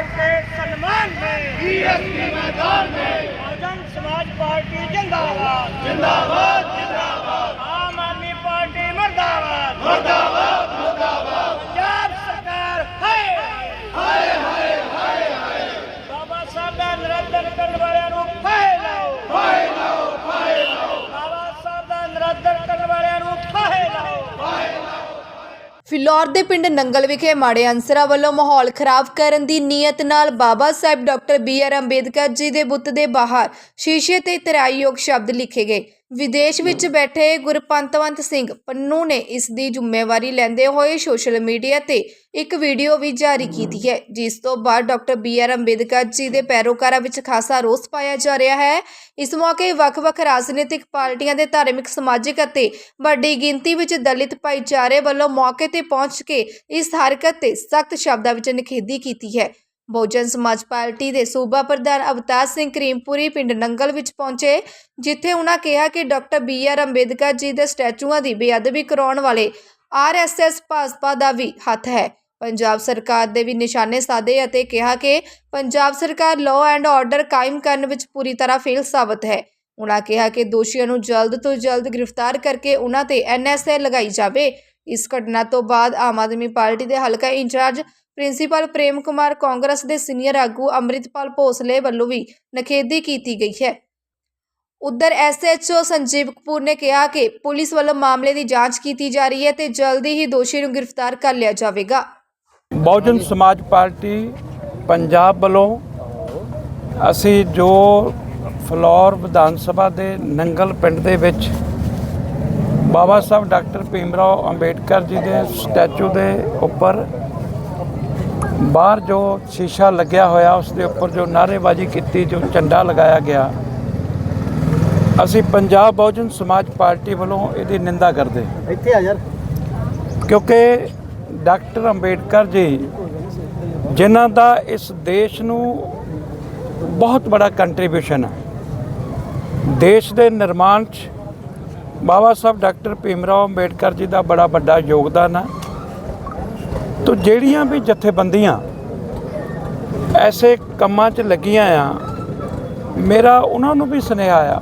के सम्मान में बीएसपी मैदान में बहुजन समाज पार्टी जिंदाबाद जिंदाबाद जिंदाबाद ਫਿਲੌਰ ਦੇ ਪਿੰਡ ਨੰਗਲ ਵਿਖੇ ਮਾੜੇ ਅਨਸਰਾਂ ਵੱਲੋਂ ਮਾਹੌਲ ਖਰਾਬ ਕਰਨ ਦੀ ਨੀਅਤ ਨਾਲ Baba Sahib doctor B R Ambedkar ji ਦੇ ਬੁੱਤ ਦੇ ਬਾਹਰ ਸ਼ੀਸ਼ੇ ਤੇ ਤਰਾਈਯੋਗ ਸ਼ਬਦ ਲਿਖੇ ਗਏ। ਵਿਦੇਸ਼ ਵਿੱਚ ਬੈਠੇ ਗੁਰਪੰਤਵੰਤ ਸਿੰਘ ਪੰਨੂ ਨੇ ਇਸ ਦੀ ਜ਼ਿੰਮੇਵਾਰੀ ਲੈਂਦੇ ਹੋਏ ਸੋਸ਼ਲ ਮੀਡੀਆ ਤੇ ਇੱਕ ਵੀਡੀਓ ਵੀ ਜਾਰੀ ਕੀਤੀ ਹੈ, ਜਿਸ ਤੋਂ ਬਾਅਦ doctor B R Ambedkar ji ਦੇ ਪੈਰੋਕਾਰਾਂ ਵਿੱਚ ਖਾਸਾ ਰੋਸ ਪਾਇਆ ਜਾ ਰਿਹਾ ਹੈ। ਇਸ ਮੌਕੇ ਵੱਖ-ਵੱਖ ਰਾਜਨੀਤਿਕ ਪਾਰਟੀਆਂ ਦੇ ਧਾਰਮਿਕ, ਸਮਾਜਿਕ ਅਤੇ ਵੱਡੀ ਗਿਣਤੀ ਵਿੱਚ ਦਲਿਤ ਭਾਈਚਾਰੇ ਵੱਲੋਂ ਮੌਕੇ ਤੇ ਪਹੁੰਚ ਕੇ ਇਸ ਹਰਕਤ ਤੇ ਸਖਤ ਸ਼ਬਦਾਂ ਵਿੱਚ ਨਿਖੇਧੀ ਕੀਤੀ ਹੈ। ਬਹੁਜਨ ਸਮਾਜ ਪਾਰਟੀ ਦੇ ਸੂਬਾ ਪ੍ਰਧਾਨ ਅਵਤਾਰ ਸਿੰਘ ਕਰੀਮਪੁਰੀ ਪਿੰਡ ਨੰਗਲ ਵਿੱਚ ਪਹੁੰਚੇ, ਜਿੱਥੇ ਉਹਨਾਂ ਕਿਹਾ ਕਿ doctor B R Ambedkar ji ਦੇ ਸਟੈਚੂਆਂ ਦੀ ਬੇਅਦਬੀ ਕਰਾਉਣ ਵਾਲੇ ਆਰਐਸਐਸ ਭਾਜਪਾ ਦਾ ਵੀ ਹੱਥ ਹੈ। ਪੰਜਾਬ ਸਰਕਾਰ ਦੇ ਵੀ ਨਿਸ਼ਾਨੇ ਸਾਧੇ ਅਤੇ ਕਿਹਾ ਕਿ ਪੰਜਾਬ ਸਰਕਾਰ ਲਾਅ ਐਂਡ ਆਰਡਰ ਕਾਇਮ ਕਰਨ ਵਿੱਚ ਪੂਰੀ ਤਰ੍ਹਾਂ ਫੇਲ ਸਾਬਤ ਹੈ। ਉਨ੍ਹਾਂ ਕਿਹਾ ਕਿ ਦੋਸ਼ੀਆਂ ਨੂੰ ਜਲਦ ਤੋਂ ਜਲਦ ਗ੍ਰਿਫਤਾਰ ਕਰਕੇ ਉਨ੍ਹਾਂ ਤੇ ਐਨਐਸਏ ਲਗਾਈ ਜਾਵੇ। ਇਸ ਘਟਨਾ ਤੋਂ ਬਾਅਦ ਆਮ ਆਦਮੀ ਪਾਰਟੀ ਦੇ ਹਲਕਾ incharge principal Prem Kumar Congress ਦੇ ਸੀਨੀਅਰ ਆਗੂ ਅੰਮ੍ਰਿਤਪਾਲ ਭੋਸਲੇ ਵੱਲੋਂ ਵੀ ਨਖੇਦੀ ਕੀਤੀ ਗਈ ਹੈ। ਉਧਰ ਐਸਐਚਓ ਸੰਜੀਵ ਕਪੂਰ ਨੇ ਕਿਹਾ ਕਿ ਪੁਲਿਸ ਵੱਲੋਂ ਮਾਮਲੇ ਦੀ ਜਾਂਚ ਕੀਤੀ ਜਾ ਰਹੀ ਹੈ ਤੇ ਜਲਦੀ ਹੀ ਦੋਸ਼ੀ ਨੂੰ ਗ੍ਰਿਫਤਾਰ ਕਰ ਲਿਆ ਜਾਵੇਗਾ। ਬਹੁਜਨ ਸਮਾਜ ਪਾਰਟੀ ਪੰਜਾਬ ਵੱਲੋਂ ਅਸੀਂ ਜੋ ਫਲੋਰ ਵਿਧਾਨ ਸਭਾ ਦੇ ਨੰਗਲ ਪਿੰਡ ਦੇ ਵਿੱਚ ਬਾਬਾ ਸਾਹਿਬ ਡਾਕਟਰ ਭੀਮਰਾਓ ਅੰਬੇਡਕਰ ਜੀ ਦੇ ਸਟੈਚੂ ਦੇ ਉੱਪਰ ਬਾਹਰ ਜੋ ਸ਼ੀਸ਼ਾ ਲੱਗਿਆ ਹੋਇਆ ਉਸ ਦੇ ਉੱਪਰ ਜੋ ਨਾਅਰੇਬਾਜ਼ੀ ਕੀਤੀ ਜੋ ਝੰਡਾ ਲਗਾਇਆ ਗਿਆ ਅਸੀਂ ਪੰਜਾਬ ਬਹੁਜਨ ਸਮਾਜ ਪਾਰਟੀ ਵੱਲੋਂ ਇਹਦੀ ਨਿੰਦਾ ਕਰਦੇ ਇੱਥੇ ਆ ਯਾਰ। ਕਿਉਂਕਿ ਡਾਕਟਰ ਅੰਬੇਡਕਰ ਜੀ ਜਿਨ੍ਹਾਂ ਦਾ ਇਸ ਦੇਸ਼ ਨੂੰ ਬਹੁਤ ਬੜਾ ਕੰਟਰੀਬਿਊਸ਼ਨ ਹੈ। ਦੇਸ਼ ਦੇ ਨਿਰਮਾਣ 'ਚ ਬਾਬਾ ਸਾਹਿਬ ਡਾਕਟਰ ਭੀਮਰਾਓ ਅੰਬੇਡਕਰ ਜੀ ਦਾ ਬੜਾ ਵੱਡਾ ਯੋਗਦਾਨ ਹੈ। ਤੋ ਜਿਹੜੀਆਂ ਵੀ ਜਥੇਬੰਦੀਆਂ ਐਸੇ ਕੰਮਾਂ 'ਚ ਲੱਗੀਆਂ ਆ, ਮੇਰਾ ਉਹਨਾਂ ਨੂੰ ਵੀ ਸੁਨੇਹਾ ਆ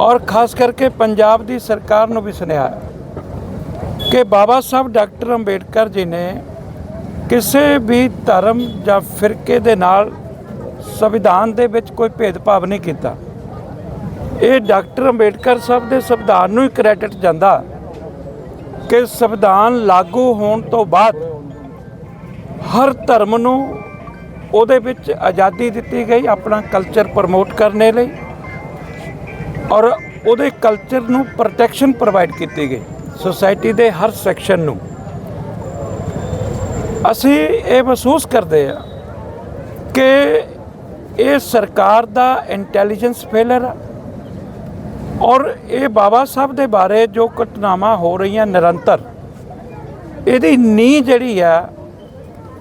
ਔਰ ਖਾਸ ਕਰਕੇ ਪੰਜਾਬ ਦੀ ਸਰਕਾਰ ਨੂੰ ਵੀ ਸੁਨੇਹਾ ਹੈ ਕਿ ਬਾਬਾ ਸਾਹਿਬ ਡਾਕਟਰ ਅੰਬੇਡਕਰ ਜੀ ਨੇ ਕਿਸੇ ਵੀ ਧਰਮ ਜਾਂ ਫਿਰਕੇ ਦੇ ਨਾਲ ਸੰਵਿਧਾਨ ਦੇ ਵਿੱਚ ਕੋਈ ਭੇਦਭਾਵ ਨਹੀਂ ਕੀਤਾ। ਇਹ ਡਾਕਟਰ ਅੰਬੇਡਕਰ ਸਾਹਿਬ ਦੇ ਸੰਵਿਧਾਨ ਨੂੰ ਹੀ ਕ੍ਰੈਡਿਟ ਜਾਂਦਾ। ਕਿ ਸੰਵਿਧਾਨ ਲਾਗੂ ਹੋਣ ਤੋਂ ਬਾਅਦ ਹਰ ਧਰਮ ਨੂੰ ਉਹਦੇ ਵਿੱਚ ਆਜ਼ਾਦੀ ਦਿੱਤੀ ਗਈ, ਆਪਣਾ ਕਲਚਰ ਪ੍ਰਮੋਟ ਕਰਨੇ ਲਈ ਔਰ ਉਹਦੇ ਕਲਚਰ ਨੂੰ ਪ੍ਰੋਟੈਕਸ਼ਨ ਪ੍ਰੋਵਾਈਡ ਕੀਤੀ ਗਈ ਸੋਸਾਇਟੀ ਦੇ ਹਰ ਸੈਕਸ਼ਨ ਨੂੰ। ਅਸੀਂ ਇਹ ਮਹਿਸੂਸ ਕਰਦੇ ਆ ਕਿ ਇਹ ਸਰਕਾਰ ਦਾ ਇੰਟੈਲੀਜੈਂਸ ਫੇਲਰ ਆ। ਔਰ ਇਹ ਬਾਬਾ ਸਾਹਿਬ ਦੇ ਬਾਰੇ ਜੋ ਘਟਨਾਵਾਂ ਹੋ ਰਹੀਆਂ ਨਿਰੰਤਰ, ਇਹਦੀ ਨੀਂਹ ਜਿਹੜੀ ਆ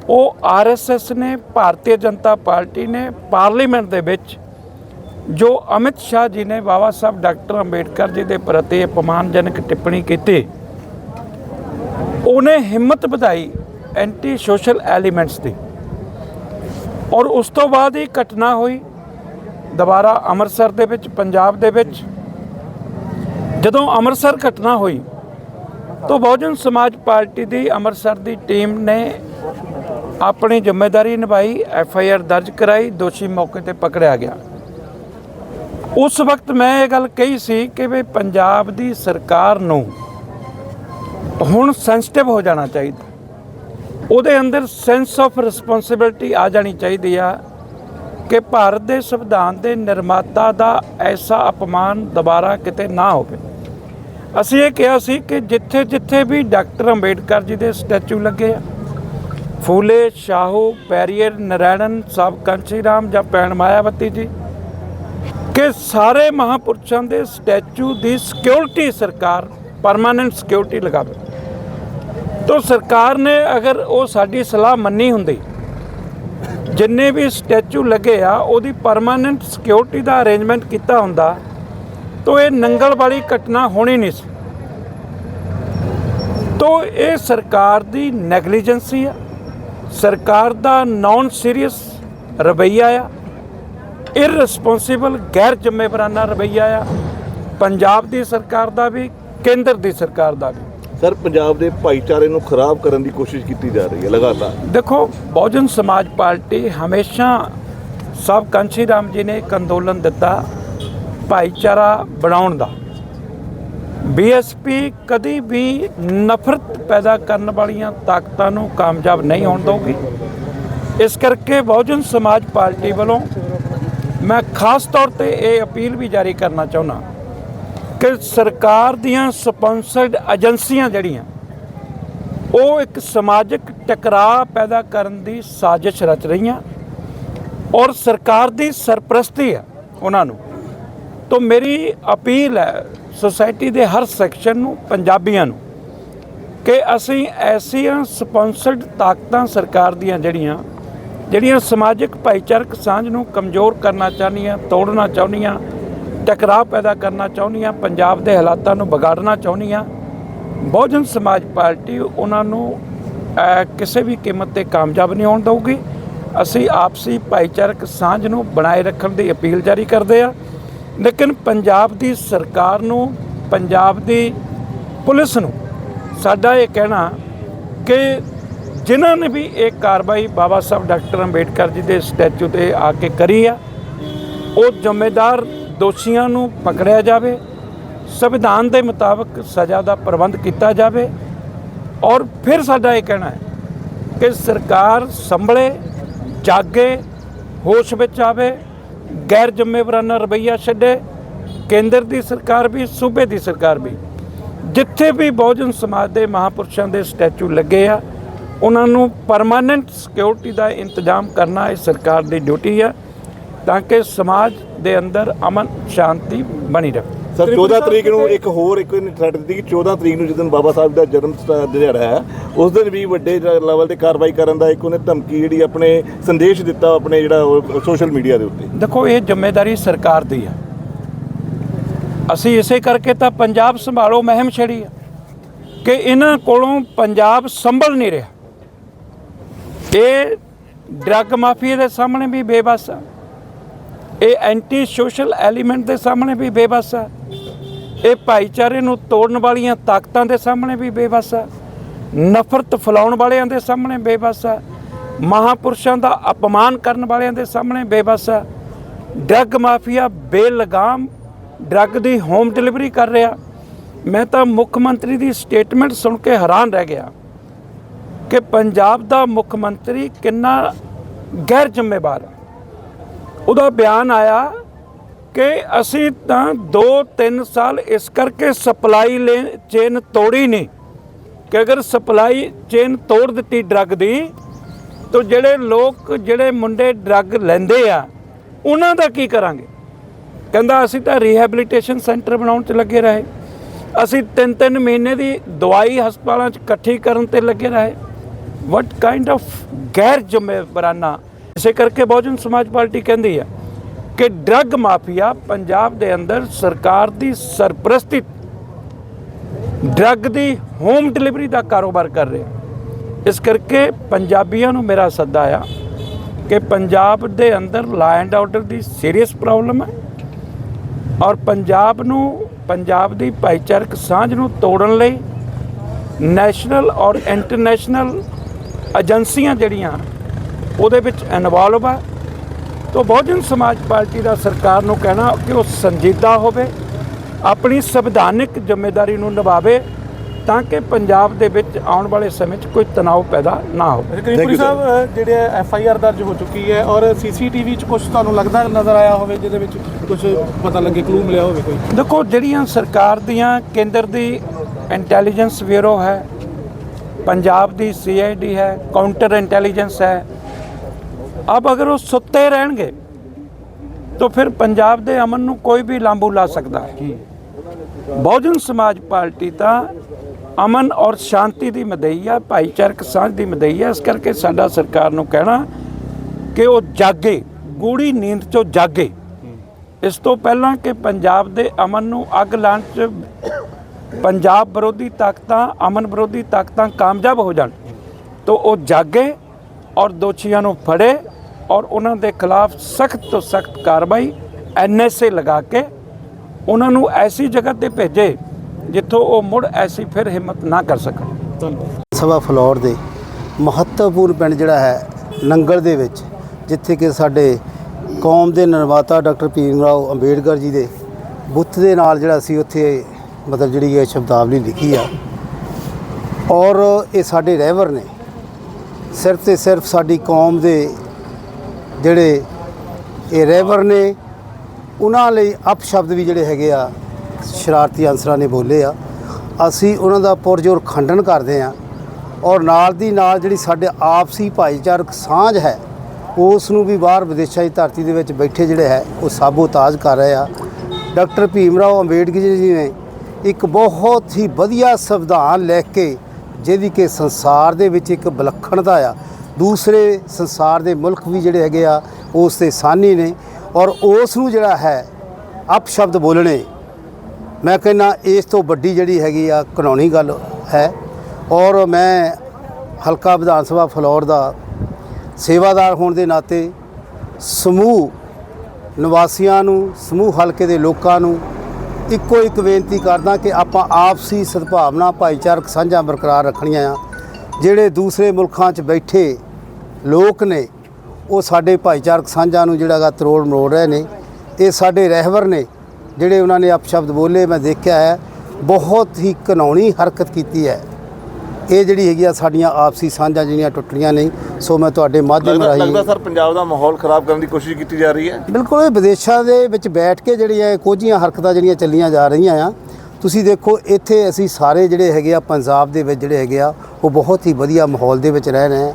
ਉਹ ਆਰਐਸਐਸ ਨੇ, ਭਾਰਤੀ ਜਨਤਾ ਪਾਰਟੀ ਨੇ, ਪਾਰਲੀਮੈਂਟ ਦੇ ਵਿੱਚ ਜੋ ਅਮਿਤ ਸ਼ਾਹ ਜੀ ਨੇ ਬਾਬਾ ਸਾਹਿਬ ਡਾਕਟਰ ਅੰਬੇਡਕਰ ਜੀ ਦੇ ਪ੍ਰਤੀ ਅਪਮਾਨਜਨਕ ਟਿੱਪਣੀ ਕੀਤੀ, ਉਹਨੇ ਹਿੰਮਤ ਵਧਾਈ ਐਂਟੀ ਸੋਸ਼ਲ ਐਲੀਮੈਂਟਸ ਦੀ। ਔਰ ਉਸ ਤੋਂ ਬਾਅਦ ਇਹ ਘਟਨਾ ਹੋਈ, ਦੁਬਾਰਾ ਅੰਮ੍ਰਿਤਸਰ ਦੇ ਵਿੱਚ, ਪੰਜਾਬ ਦੇ ਵਿੱਚ ਜਦੋਂ ਅੰਮ੍ਰਿਤਸਰ ਘਟਨਾ ਹੋਈ, ਤਾਂ ਬਹੁਜਨ ਸਮਾਜ ਪਾਰਟੀ ਦੀ ਅੰਮ੍ਰਿਤਸਰ ਦੀ ਟੀਮ ਨੇ ਆਪਣੀ ਜ਼ਿੰਮੇਵਾਰੀ ਨਿਭਾਈ, ਐਫ ਆਈ ਆਰ ਦਰਜ ਕਰਾਈ, ਦੋਸ਼ੀ ਮੌਕੇ ਤੇ ਪਕੜਿਆ ਗਿਆ। ਉਸ ਵਕਤ ਮੈਂ ਇਹ ਗੱਲ ਕਹੀ ਸੀ ਕਿ ਵੀ ਪੰਜਾਬ ਦੀ ਸਰਕਾਰ ਨੂੰ ਹੁਣ ਸੈਂਸਿਟਿਵ ਹੋ ਜਾਣਾ ਚਾਹੀਦਾ। ਉਹਦੇ ਅੰਦਰ ਸੈਂਸ ਆਫ ਰਿਸਪੌਂਸਿਬਿਲਟੀ ਆ ਜਾਣੀ ਚਾਹੀਦੀ ਆ। ਕਿ ਭਾਰਤ ਦੇ ਸੰਵਿਧਾਨ ਦੇ ਨਿਰਮਾਤਾ ਦਾ ਐਸਾ ਅਪਮਾਨ ਦੁਬਾਰਾ ਕਿਤੇ ਨਾ ਹੋਵੇ। ਅਸੀਂ ਇਹ ਕਿਹਾ ਸੀ ਕਿ ਜਿੱਥੇ ਜਿੱਥੇ ਵੀ ਡਾਕਟਰ ਅੰਬੇਡਕਰ ਜੀ ਦੇ ਸਟੈਚੂ ਲੱਗੇ ਆ, ਫੂਲੇ, ਸ਼ਾਹੂ, ਪੈਰੀਅਰ, ਨਰੈਣਨ ਸਾਹਿਬ ਕਾਂਚੀ ਰਾਮ ਜਾਂ ਪੈਣ ਮਾਇਆਵਤੀ ਜੀ, ਕਿ ਸਾਰੇ ਮਹਾਪੁਰਸ਼ਾਂ ਦੇ ਸਟੈਚੂ ਦੀ ਸਿਕਿਉਰਿਟੀ ਸਰਕਾਰ ਪਰਮਾਨੈਂਟ ਸਿਕਿਉਰਿਟੀ ਲਗਾਵੇ। ਤੋ ਸਰਕਾਰ ਨੇ ਅਗਰ ਉਹ ਸਾਡੀ ਸਲਾਹ ਮੰਨੀ ਹੁੰਦੀ ਜਿੰਨੇ ਵੀ ਸਟੈਚੂ ਲੱਗੇ ਆ, ਉਹਦੀ ਪਰਮਾਨੈਂਟ ਸਿਕਿਉਰਿਟੀ ਦਾ ਅਰੇਂਜਮੈਂਟ ਕੀਤਾ ਹੁੰਦਾ। ਤਾਂ ਇਹ ਨੰਗਲ ਵਾਲੀ ਘਟਨਾ ਹੋਣੀ ਨਹੀਂ ਸੀ। ਤੋ ਇਹ ਸਰਕਾਰ ਦੀ ਨੈਗਲੀਜੈਂਸੀ ਆ। ਸਰਕਾਰ ਦਾ ਨਾਨ ਸੀਰੀਅਸ ਰਵੱਈਆ ਆ। ਇਰਰਿਸਪੌਂਸਿਬਲ ਗੈਰ ਜ਼ਿੰਮੇਵਾਰਾਨਾ ਰਵੱਈਆ ਆ। ਪੰਜਾਬ ਦੀ ਸਰਕਾਰ ਦਾ ਵੀ, ਕੇਂਦਰ ਦੀ ਸਰਕਾਰ ਦਾ ਵੀ। ਸਰ, ਪੰਜਾਬ ਦੇ ਭਾਈਚਾਰੇ ਨੂੰ ਖਰਾਬ ਕਰਨ ਦੀ ਕੋਸ਼ਿਸ਼ ਕੀਤੀ ਜਾ ਰਹੀ ਹੈ, ਲਗਾਤਾਰ। ਦੇਖੋ, ਬਹੁਜਨ ਸਮਾਜ ਪਾਰਟੀ ਹਮੇਸ਼ਾ ਸਭ ਕੰਸ਼ੀ ਰਾਮ ਜੀ ਨੇ ਇੱਕ ਅੰਦੋਲਨ ਦਿੱਤਾ ਭਾਈਚਾਰਾ ਬਣਾਉਣ ਦਾ। ਬੀਐਸਪੀ ਕਦੀ ਵੀ ਨਫ਼ਰਤ ਪੈਦਾ ਕਰਨ ਵਾਲੀਆਂ ਤਾਕਤਾਂ ਨੂੰ ਕਾਮਯਾਬ ਨਹੀਂ ਹੋਣ ਦਊਗੀ। ਇਸ ਕਰਕੇ ਬਹੁਜਨ ਸਮਾਜ ਪਾਰਟੀ ਵੱਲੋਂ ਮੈਂ ਖਾਸ ਤੌਰ ਤੇ ਇਹ ਅਪੀਲ ਵੀ ਜਾਰੀ ਕਰਨਾ ਚਾਹੁੰਦਾ ਕਿ ਸਰਕਾਰ ਦੀਆਂ ਸਪਾਂਸਰਡ ਏਜੰਸੀਆਂ ਜਿਹੜੀਆਂ, ਉਹ ਇੱਕ ਸਮਾਜਿਕ ਟਕਰਾਅ ਪੈਦਾ ਕਰਨ ਦੀ ਸਾਜ਼ਿਸ਼ ਰਚ ਰਹੀਆਂ ਔਰ ਸਰਕਾਰ ਦੀ ਸਰਪ੍ਰਸਤੀ ਹੈ ਉਹਨਾਂ ਨੂੰ। ਤੋਂ ਮੇਰੀ ਅਪੀਲ ਹੈ ਸੋਸਾਇਟੀ ਦੇ ਹਰ ਸੈਕਸ਼ਨ ਨੂੰ, ਪੰਜਾਬੀਆਂ ਨੂੰ, ਕਿ ਅਸੀਂ ਐਸੀਆਂ ਸਪਾਂਸਰਡ ਤਾਕਤਾਂ ਸਰਕਾਰ ਦੀਆਂ ਜਿਹੜੀਆਂ ਜਿਹੜੀਆਂ ਸਮਾਜਿਕ ਭਾਈਚਾਰਕ ਸਾਂਝ ਨੂੰ ਕਮਜ਼ੋਰ ਕਰਨਾ ਚਾਹੁੰਦੀਆਂ, ਤੋੜਨਾ ਚਾਹੁੰਦੀਆਂ ਟਕਰਾਅ ਪੈਦਾ ਕਰਨਾ ਚਾਹੁੰਦੀ ਚਾਹੁੰਦੀਆਂ, ਪੰਜਾਬ ਦੇ ਹਾਲਾਤਾਂ ਨੂੰ ਵਿਗਾੜਨਾ ਚਾਹੁੰਦੀ ਚਾਹੁੰਦੀਆਂ। ਬਹੁਜਨ ਸਮਾਜ ਪਾਰਟੀ ਉਹਨਾਂ ਨੂੰ ਕਿਸੇ ਵੀ ਕੀਮਤ ਤੇ ਕਾਮਯਾਬ ਨਹੀਂ ਹੋਣ ਦਊਗੀ। ਅਸੀਂ ਆਪਸੀ ਭਾਈਚਾਰਕ ਸਾਂਝ ਨੂੰ ਬਣਾਏ ਰੱਖਣ ਦੀ ਅਪੀਲ ਜਾਰੀ ਕਰਦੇ ਆ ਲੇਕਿਨ ਪੰਜਾਬ ਦੀ ਸਰਕਾਰ ਨੂੰ, ਪੰਜਾਬ ਦੀ ਪੁਲਿਸ ਨੂੰ ਸਾਡਾ ਇਹ ਕਹਿਣਾ ਕਿ ਜਿਨ੍ਹਾਂ ਨੇ ਵੀ ਇਹ ਕਾਰਵਾਈ ਬਾਬਾ ਸਾਹਿਬ ਡਾਕਟਰ ਅੰਬੇਡਕਰ ਜੀ ਦੇ ਸਟੈਚੂ ਤੇ ਆ ਕੇ ਕਰੀ ਆ, ਉਹ ਜ਼ਿੰਮੇਦਾਰ ਦੋਸ਼ੀਆਂ ਨੂੰ ਪਕੜਿਆ ਜਾਵੇ, ਸੰਵਿਧਾਨ ਦੇ ਮੁਤਾਬਕ ਸਜ਼ਾ ਦਾ ਪ੍ਰਬੰਧ ਕੀਤਾ ਜਾਵੇ। ਔਰ ਫਿਰ ਸਾਡਾ ਇਹ ਕਹਿਣਾ ਹੈ ਕਿ ਸਰਕਾਰ ਸੰਭਲੇ, ਜਾਗੇ, ਹੋਸ਼ ਵਿੱਚ ਆਵੇ, ਗੈਰ ਜ਼ਿੰਮੇਵਾਰਾਨਾ ਰਵੱਈਆ ਛੱਡੇ, ਕੇਂਦਰ ਦੀ ਸਰਕਾਰ ਵੀ, ਸੂਬੇ ਦੀ ਸਰਕਾਰ ਵੀ। ਜਿੱਥੇ ਵੀ ਬਹੁਜਨ ਸਮਾਜ ਦੇ ਮਹਾਪੁਰਸ਼ਾਂ ਦੇ ਸਟੈਚੂ ਲੱਗੇ ਆ, ਉਹਨਾਂ ਨੂੰ ਪਰਮਾਨੈਂਟ ਸਿਕਿਉਰਿਟੀ ਦਾ ਇੰਤਜ਼ਾਮ ਕਰਨਾ ਇਹ ਸਰਕਾਰ ਦੀ ਡਿਊਟੀ ਆ। ਤਾਂ ਕਿ ਸਮਾਜ ਦੇ ਅੰਦਰ ਅਮਨ ਸ਼ਾਂਤੀ ਬਣੀ ਰਹੇ। ਸਰ 14 ਤਰੀਕ ਨੂੰ ਇੱਕ ਹੋਰ ਇੱਕ ਥ੍ਰੈਟ ਦਿੱਤੀ ਕਿ 14 ਤਰੀਕ ਨੂੰ ਜਦੋਂ ਬਾਬਾ ਸਾਹਿਬ ਦਾ ਜਨਮ ਦਿਹਾੜਾ ਹੈ ਉਸ ਦਿਨ ਵੀ ਵੱਡੇ ਲੈਵਲ ਤੇ ਕਾਰਵਾਈ ਕਰਨ ਦਾ ਇੱਕ ਉਹਨੇ ਧਮਕੀ ਜਿਹੜੀ ਆਪਣੇ ਸੰਦੇਸ਼ ਦਿੱਤਾ ਆਪਣੇ ਜਿਹੜਾ ਸੋਸ਼ਲ ਮੀਡੀਆ ਦੇ ਉੱਤੇ। ਦੇਖੋ ਇਹ ਜ਼ਿੰਮੇਵਾਰੀ ਸਰਕਾਰ ਦੀ ਆ ਅਸੀਂ ਇਸੇ ਕਰਕੇ ਤਾਂ ਪੰਜਾਬ ਸੰਭਾਲੋ ਮਹਿਮ ਛੜੀ ਆ ਕਿ ਇਹਨਾਂ ਕੋਲੋਂ ਪੰਜਾਬ ਸੰਭਲ ਨਹੀਂ ਰਿਹਾ। ਇਹ ਡਰੱਗ ਮਾਫੀਆ ਦੇ ਸਾਹਮਣੇ ਵੀ ਬੇਬਸ ਆ। ਇਹ ਐਂਟੀ ਸੋਸ਼ਲ ਐਲੀਮੈਂਟ ਦੇ ਸਾਹਮਣੇ ਵੀ ਬੇਬਸ ਆ। ਇਹ ਭਾਈਚਾਰੇ ਨੂੰ ਤੋੜਨ ਵਾਲੀਆਂ ਤਾਕਤਾਂ ਦੇ ਸਾਹਮਣੇ ਵੀ ਬੇਬਸ ਆ। ਨਫ਼ਰਤ ਫੈਲਾਉਣ ਵਾਲਿਆਂ ਦੇ ਸਾਹਮਣੇ ਬੇਬਸ ਆ। ਮਹਾਪੁਰਸ਼ਾਂ ਦਾ ਅਪਮਾਨ ਕਰਨ ਵਾਲਿਆਂ ਦੇ ਸਾਹਮਣੇ ਬੇਬਸ ਆ। ਡਰੱਗ ਮਾਫੀਆ ਬੇਲਗਾਮ ਡਰੱਗ ਦੀ ਹੋਮ ਡਿਲੀਵਰੀ ਕਰ ਰਿਹਾ। ਮੈਂ ਤਾਂ ਮੁੱਖ ਮੰਤਰੀ ਦੀ ਸਟੇਟਮੈਂਟ ਸੁਣ ਕੇ ਹੈਰਾਨ ਰਹਿ ਗਿਆ ਕਿ ਪੰਜਾਬ ਦਾ ਮੁੱਖ ਮੰਤਰੀ ਕਿੰਨਾ ਗੈਰ ਜ਼ਿੰਮੇਵਾਰ ਹੈ ਉਹਦਾ ਬਿਆਨ ਆਇਆ ਕਿ ਅਸੀਂ ਤਾਂ 2-3 ਸਾਲ ਇਸ ਕਰਕੇ ਸਪਲਾਈ ਚੇਨ ਤੋੜੀ ਨਹੀਂ ਕਿ ਅਗਰ ਸਪਲਾਈ ਚੇਨ ਤੋੜ ਦਿੱਤੀ ਡਰੱਗ ਦੀ, ਤਾਂ ਜਿਹੜੇ ਲੋਕ, ਜਿਹੜੇ ਮੁੰਡੇ ਡਰੱਗ ਲੈਂਦੇ ਆ, ਉਹਨਾਂ ਦਾ ਕੀ ਕਰਾਂਗੇ? ਕਹਿੰਦਾ ਅਸੀਂ ਤਾਂ ਰੀਹੈਬਿਲਿਟੇਸ਼ਨ ਸੈਂਟਰ ਬਣਾਉਣ 'ਚ ਲੱਗੇ ਰਹੇ। ਅਸੀਂ 3-3 ਮਹੀਨੇ ਦੀ ਦਵਾਈ ਹਸਪਤਾਲਾਂ 'ਚ ਇਕੱਠੀ ਕਰਨ ਤੇ ਲੱਗੇ ਰਹੇ। ਵਟ ਕਾਈਂਡ ਆਫ ਗੈਰ ਜ਼ਿੰਮੇਵਾਰਾਨਾ ਇਸੇ ਕਰਕੇ ਬਹੁਜਨ ਸਮਾਜ ਪਾਰਟੀ ਕਹਿੰਦੀ ਆ ਕਿ ਡਰੱਗ ਮਾਫੀਆ ਪੰਜਾਬ ਦੇ ਅੰਦਰ ਸਰਕਾਰ ਦੀ ਸਰਪ੍ਰਸਤੀ, ਡਰੱਗ ਦੀ ਹੋਮ ਡਿਲੀਵਰੀ ਦਾ ਕਾਰੋਬਾਰ ਕਰ ਰਿਹਾ। ਇਸ ਕਰਕੇ ਪੰਜਾਬੀਆਂ ਨੂੰ ਮੇਰਾ ਸੱਦਾ ਆ ਕਿ ਪੰਜਾਬ ਦੇ ਅੰਦਰ ਲਾ ਐਂਡ ਆਰਡਰ ਦੀ ਸੀਰੀਅਸ ਪ੍ਰੋਬਲਮ ਹੈ ਔਰ ਪੰਜਾਬ ਨੂੰ, ਪੰਜਾਬ ਦੀ ਭਾਈਚਾਰਕ ਸਾਂਝ ਨੂੰ ਤੋੜਨ ਲਈ ਨੈਸ਼ਨਲ ਔਰ ਇੰਟਰਨੈਸ਼ਨਲ ਏਜੰਸੀਆਂ ਜਿਹੜੀਆਂ ਉਹਦੇ ਵਿੱਚ ਇਨਵੋਲਵ ਆ। ਤੋਂ ਬਹੁਜਨ ਸਮਾਜ ਪਾਰਟੀ ਦਾ ਸਰਕਾਰ ਨੂੰ ਕਹਿਣਾ ਕਿ ਉਹ ਸੰਜੀਦਾ ਹੋਵੇ ਆਪਣੀ ਸੰਵਿਧਾਨਿਕ ਜ਼ਿੰਮੇਵਾਰੀ ਨੂੰ ਨਿਭਾਵੇ ਤਾਂ ਕਿ ਪੰਜਾਬ ਦੇ ਵਿੱਚ ਆਉਣ ਵਾਲੇ ਸਮੇਂ 'ਚ ਕੋਈ ਤਣਾਅ ਪੈਦਾ ਨਾ ਹੋਵੇ। ਕਰੀਮਪੁਰੀ ਸਾਹਿਬ ਜਿਹੜੇ ਐਫ ਆਈ ਆਰ ਦਰਜ ਹੋ ਚੁੱਕੀ ਹੈ ਔਰ ਸੀਸੀਟੀਵੀ 'ਚ ਕੁਝ ਤੁਹਾਨੂੰ ਲੱਗਦਾ ਨਜ਼ਰ ਆਇਆ ਹੋਵੇ ਜਿਹਦੇ ਵਿੱਚ ਕੁਝ ਪਤਾ ਲੱਗੇ ਕਲੂ ਮਿਲਿਆ ਹੋਵੇ ਕੋਈ? ਦੇਖੋ ਜਿਹੜੀਆਂ ਸਰਕਾਰ ਦੀਆਂ ਕੇਂਦਰ ਦੀ ਇੰਟੈਲੀਜੈਂਸ ਬਿਊਰੋ ਹੈ ਪੰਜਾਬ ਦੀ ਸੀਆਈਡੀ ਹੈ ਕਾਊਂਟਰ ਇੰਟੈਲੀਜੈਂਸ ਹੈ ਅਬ ਅਗਰ ਉਹ ਸੁੱਤੇ ਰਹਿਣਗੇ, ਤਾਂ ਫਿਰ ਪੰਜਾਬ ਦੇ ਅਮਨ ਨੂੰ ਕੋਈ ਵੀ ਲਾਂਬੂ ਲਾ ਸਕਦਾ ਹੈ। ਬਹੁਜਨ ਸਮਾਜ ਪਾਰਟੀ ਤਾਂ ਅਮਨ ਔਰ ਸ਼ਾਂਤੀ ਦੀ ਮਦਈ ਆ, ਭਾਈਚਾਰਕ ਸਾਂਝ ਦੀ ਮਦਈ ਆ। ਇਸ ਕਰਕੇ ਸਾਡਾ ਸਰਕਾਰ ਨੂੰ ਕਹਿਣਾ ਕਿ ਉਹ ਜਾਗੇ, ਗੂੜੀ ਨੀਂਦ ਚੋਂ ਜਾਗੇ। ਇਸ ਤੋਂ ਪਹਿਲਾਂ ਕਿ ਪੰਜਾਬ ਦੇ ਅਮਨ ਨੂੰ ਅੱਗ ਲਾਉਣ 'ਚ ਪੰਜਾਬ ਵਿਰੋਧੀ ਤਾਕਤਾਂ, ਅਮਨ ਵਿਰੋਧੀ ਤਾਕਤਾਂ ਕਾਮਯਾਬ ਹੋ ਜਾਣ, ਤਾਂ ਉਹ ਜਾਗੇ ਔਰ ਦੋਸ਼ੀਆਂ ਨੂੰ ਫੜੇ। ਔਰ ਉਹਨਾਂ ਦੇ ਖਿਲਾਫ ਸਖਤ ਤੋਂ ਸਖਤ ਕਾਰਵਾਈ ਐਨਐਸਏ ਲਗਾ ਕੇ ਉਹਨਾਂ ਨੂੰ ਐਸੀ ਜਗ੍ਹਾ ਤੇ ਭੇਜੇ ਜਿੱਥੋਂ ਉਹ ਮੁੜ ਐਸੀ ਫਿਰ ਹਿੰਮਤ ਨਾ ਕਰ ਸਕਣ। ਧੰਨਵਾਦ। ਸਭਾ ਫਲੋਰ ਦੇ ਮਹੱਤਵਪੂਰਨ ਪਿੰਡ ਜਿਹੜਾ ਹੈ, ਨੰਗਲ ਦੇ ਵਿੱਚ, ਜਿੱਥੇ ਕਿ ਸਾਡੇ ਕੌਮ ਦੇ ਨਿਰਮਾਤਾ ਡਾਕਟਰ ਭੀਮ ਰਾਓ ਅੰਬੇਡਕਰ ਜੀ ਦੇ ਬੁੱਤ ਦੇ ਨਾਲ ਜਿਹੜਾ ਸੀ ਉੱਥੇ ਮਤਲਬ ਜਿਹੜੀ ਇਹ ਸ਼ਬਦਾਵਲੀ ਲਿਖੀ ਆ। ਔਰ ਇਹ ਸਾਡੇ ਰਹਿਬਰ ਨੇ, ਸਿਰਫ ਤੇ ਸਿਰਫ ਸਾਡੀ ਕੌਮ ਦੇ ਜਿਹੜੇ ਇਹ ਰੈਵਰ ਨੇ, ਉਹਨਾਂ ਲਈ ਅਪਸ਼ਬਦ ਵੀ ਜਿਹੜੇ ਹੈਗੇ ਆ, ਸ਼ਰਾਰਤੀ ਅਨਸਰਾਂ ਨੇ ਬੋਲੇ ਆ। ਅਸੀਂ ਉਹਨਾਂ ਦਾ ਪੁਰਜੋਰ ਖੰਡਨ ਕਰਦੇ ਆ ਔਰ ਨਾਲ ਦੀ ਨਾਲ ਜਿਹੜੀ ਸਾਡੇ ਆਪਸੀ ਭਾਈਚਾਰਕ ਸਾਂਝ ਹੈ, ਉਸ ਨੂੰ ਵੀ ਬਾਹਰ ਵਿਦੇਸ਼ਾਂ ਦੀ ਧਰਤੀ ਦੇ ਵਿੱਚ ਬੈਠੇ ਜਿਹੜੇ ਹੈ, ਉਹ ਸਾਬੋਤਾਜ ਕਰ ਰਹੇ ਆ। ਡਾਕਟਰ ਭੀਮ ਰਾਓ ਅੰਬੇਡਕਰ ਜੀ ਨੇ ਇੱਕ ਬਹੁਤ ਹੀ ਵਧੀਆ ਸੰਵਿਧਾਨ ਲਿਖ ਕੇ, ਜਿਹਦੀ ਕਿ ਸੰਸਾਰ ਦੇ ਵਿੱਚ ਇੱਕ ਵਿਲੱਖਣਤਾ ਆ ਦੂਸਰੇ ਸੰਸਾਰ ਦੇ ਮੁਲਕ ਵੀ ਜਿਹੜੇ ਹੈਗੇ ਆ, ਉਸ 'ਤੇ ਸਾਨੀ ਨੇ ਔਰ ਉਸ ਨੂੰ ਜਿਹੜਾ ਹੈ ਅਪ ਸ਼ਬਦ ਬੋਲਣੇ। ਮੈਂ ਕਹਿੰਦਾ ਇਸ ਤੋਂ ਵੱਡੀ ਜਿਹੜੀ ਹੈਗੀ ਆ ਕਾਨੂੰਨੀ ਗੱਲ ਹੈ ਔਰ ਮੈਂ ਹਲਕਾ ਵਿਧਾਨ ਸਭਾ ਫਲੌਰ ਦਾ ਸੇਵਾਦਾਰ ਹੋਣ ਦੇ ਨਾਤੇ ਸਮੂਹ ਨਿਵਾਸੀਆਂ ਨੂੰ, ਸਮੂਹ ਹਲਕੇ ਦੇ ਲੋਕਾਂ ਨੂੰ ਇੱਕੋ ਇੱਕ ਬੇਨਤੀ ਕਰਦਾ ਕਿ ਆਪਾਂ ਆਪਸੀ ਸਦਭਾਵਨਾ, ਭਾਈਚਾਰਕ ਸਾਂਝਾ ਬਰਕਰਾਰ ਰੱਖਣੀਆਂ ਆ, ਜਿਹੜੇ ਦੂਸਰੇ ਮੁਲਕਾਂ 'ਚ ਬੈਠੇ ਲੋਕ ਨੇ ਉਹ ਸਾਡੇ ਭਾਈਚਾਰਕ ਸਾਂਝਾਂ ਨੂੰ ਜਿਹੜਾ ਗਾ ਤਰੋੜ ਮਰੋੜ ਰਹੇ ਨੇ ਇਹ ਸਾਡੇ ਰਹਿਬਰ ਨੇ ਜਿਹੜੇ ਉਹਨਾਂ ਨੇ ਅਪਸ਼ਬਦ ਬੋਲੇ ਮੈਂ ਦੇਖਿਆ ਹੈ ਬਹੁਤ ਹੀ ਕਾਨੂੰਨੀ ਹਰਕਤ ਕੀਤੀ ਹੈ। ਇਹ ਜਿਹੜੀ ਹੈਗੀ ਆ ਸਾਡੀਆਂ ਆਪਸੀ ਸਾਂਝਾਂ ਜਿਹੜੀਆਂ ਟੁੱਟਣੀਆਂ ਨਹੀਂ ਸੋ ਮੈਂ ਤੁਹਾਡੇ ਮਾਧਿਅਮ ਰਾਹੀਂ ਲੱਗਦਾ ਸਰ ਪੰਜਾਬ ਦਾ ਮਾਹੌਲ ਖਰਾਬ ਕਰਨ ਦੀ ਕੋਸ਼ਿਸ਼ ਕੀਤੀ ਜਾ ਰਹੀ ਹੈ? ਬਿਲਕੁਲ ਇਹ ਵਿਦੇਸ਼ਾਂ ਦੇ ਵਿੱਚ ਬੈਠ ਕੇ ਜਿਹੜੀਆਂ ਇਹ ਕੋਝੀਆਂ ਹਰਕਤਾਂ ਜਿਹੜੀਆਂ ਚੱਲੀਆਂ ਜਾ ਰਹੀਆਂ ਆ ਤੁਸੀਂ ਦੇਖੋ ਇੱਥੇ ਅਸੀਂ ਸਾਰੇ ਜਿਹੜੇ ਹੈਗੇ ਆ ਪੰਜਾਬ ਦੇ ਵਿੱਚ ਜਿਹੜੇ ਹੈਗੇ ਆ ਉਹ ਬਹੁਤ ਹੀ ਵਧੀਆ ਮਾਹੌਲ ਦੇ ਵਿੱਚ ਰਹਿ ਰਹੇ ਆ।